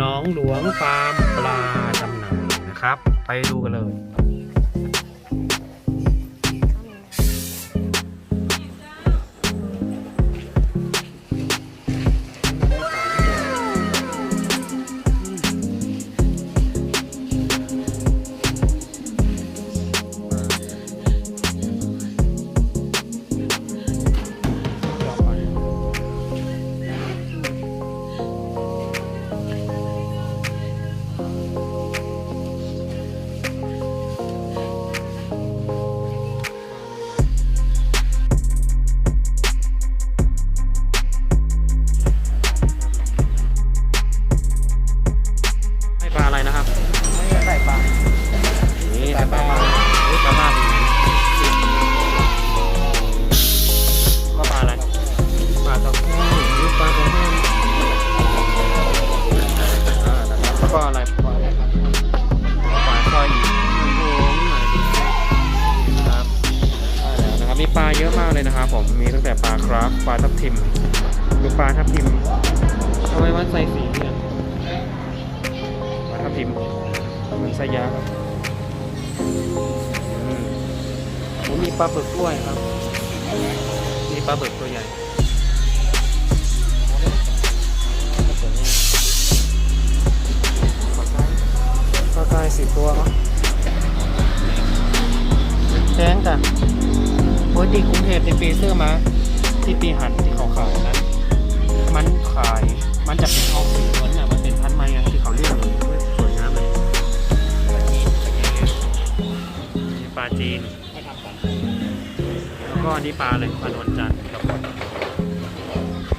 น้องหลวงฟาร์มปลาจำหน่ายนะครับ ไปดูกันเลย เยอะมากเลยนะครับผมมีตั้งแต่ปลาคราฟปลาทับทิมดูปลาทับทิมทำไมมันใส่สีเนี่ยปลาทับทิมมันไซยาครับอืมผมมีปลาบึกด้วยครับ มีปลาบึกตัวใหญ่ปลากายสิบตัวครับแพงจ้ะโอ้ยที่กรุงเทพในปีเสื้อมาที่ปีหันที่เขาขายนั้น มันขายมันจะเป็นเอาสีล้วนอะมันเป็นพันไม้ที่เขาเรียกเลยสวยงามเลยมีปลาจีนแล้วก็อันนี้ปลาเลยปลานวลจันทร์กับปลา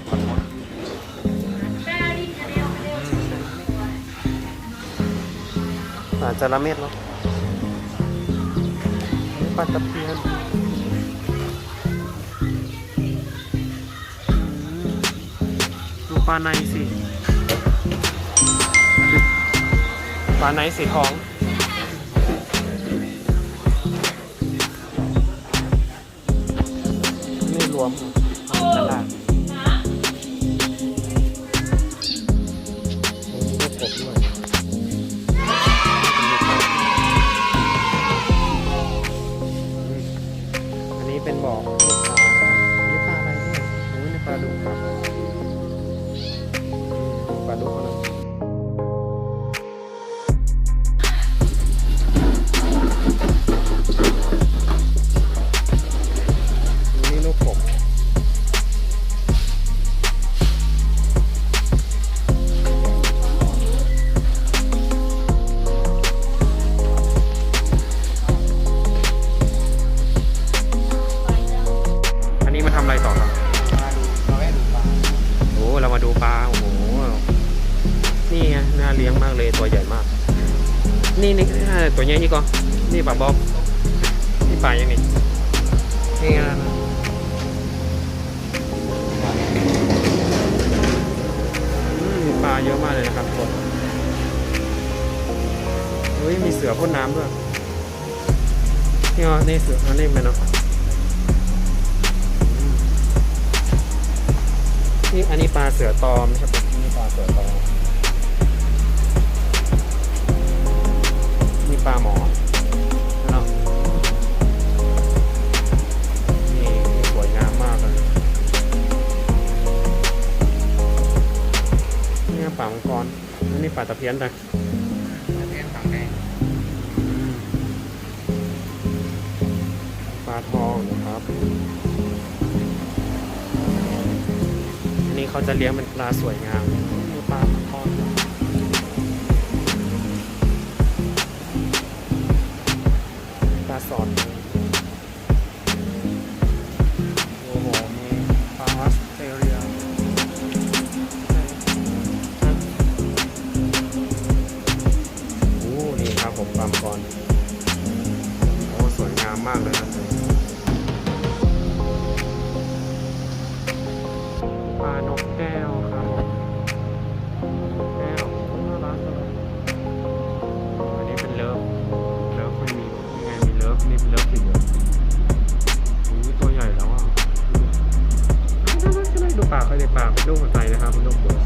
ปลาทอดปลาจระเม็ดเนาะปลาตะเพียน ปลาในสิปลาในสีทองไม่รวมตลาดมีลูกกบอันนี้เป็นบอลูกปลานะครับอันนี้ปลาอะไรเนี่ยโอ้ยนี่ปลาดุกครับาเลี้ยงมากเลยตัวใหญ่มาก นี่นี่ตัวใหญ่นี่ก็นี่ปลาบอบนี่ปลายังนี่นี่ไงนะมีปลาเยอะมากเลยนะครับทุกคนเฮ้ยมีเสือพ่นน้ำด้วยนี่อ๋อนี่เสืออันนี้มันเนาะนี่อันนี้ปลาเสือตอมใช่ปะนี่ปลาเสือตอนี่ ปลาหมอเนาะนี่นี่สวยงามมากเลยนี่ปลามังกรอันนี้ปลาตะเพียนนะตะเพียนถังแดงปลาทองนะครับอันนี้เขาจะเลี้ยงเป็นปลาสวยงามนี่ปลาทอง สอดโอ้โห มีปลาออสเตรเลียโอ้นี่ครับผมปลามังกรโอ้ สวยงามมากเลยครับ ลูกหัวใจนะครับคุณนลูกหัว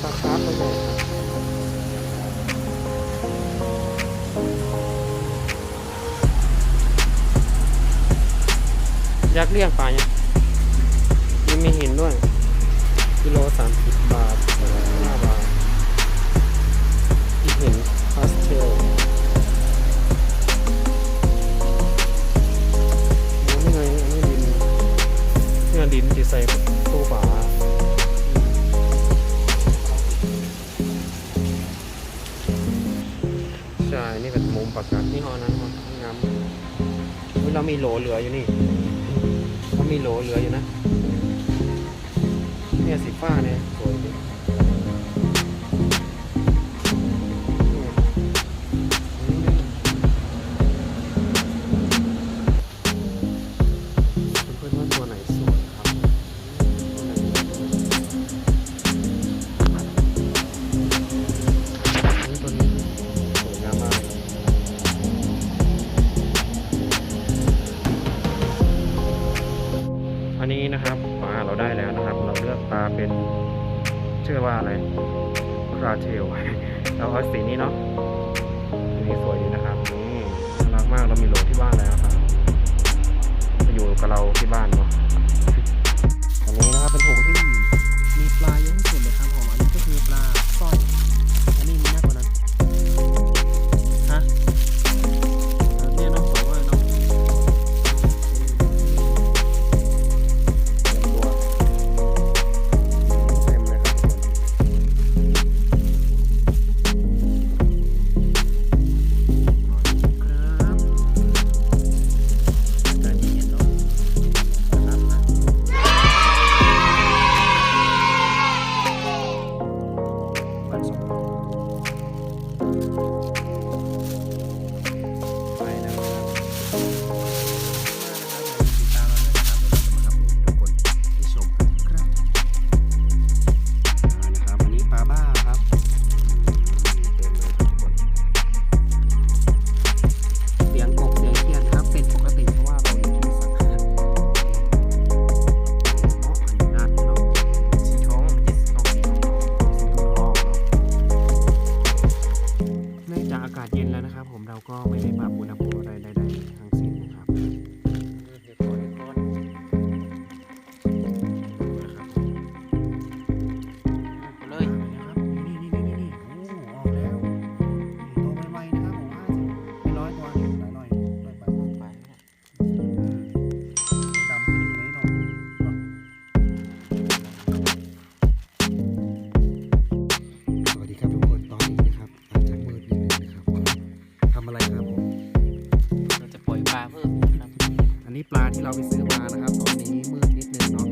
สตาร์ทระบบยักษ์เรียกป่าเนี่ยมีหินด้วย กิโลสามสิ มปากกัดนี่หอนั้นมันงามเรามีโหลเหลืออยู่นี่เขามีโหลเหลืออยู่นะเนี่ยสีฟ้าเนี่ยสวยดี เป็นชื่อว่าอะไรคราเทลเราเอาสีนี้เนาะสีนี้สวยดีนะครับนี่น่ารักมากเรามีโหลที่บ้านแล้วครับจะอยู่กับเราที่บ้านเนาะอันนี้นะครับเป็นถุงที่มีปลาเยอะที่สุดเลยครับผมอันนี้ก็คือปลาสร้อย Well, maybe ปลาเพิ่มอันนี้ปลาที่เราไปซื้อมานะครับ ตอนนี้มืดนิดนึงเนาะ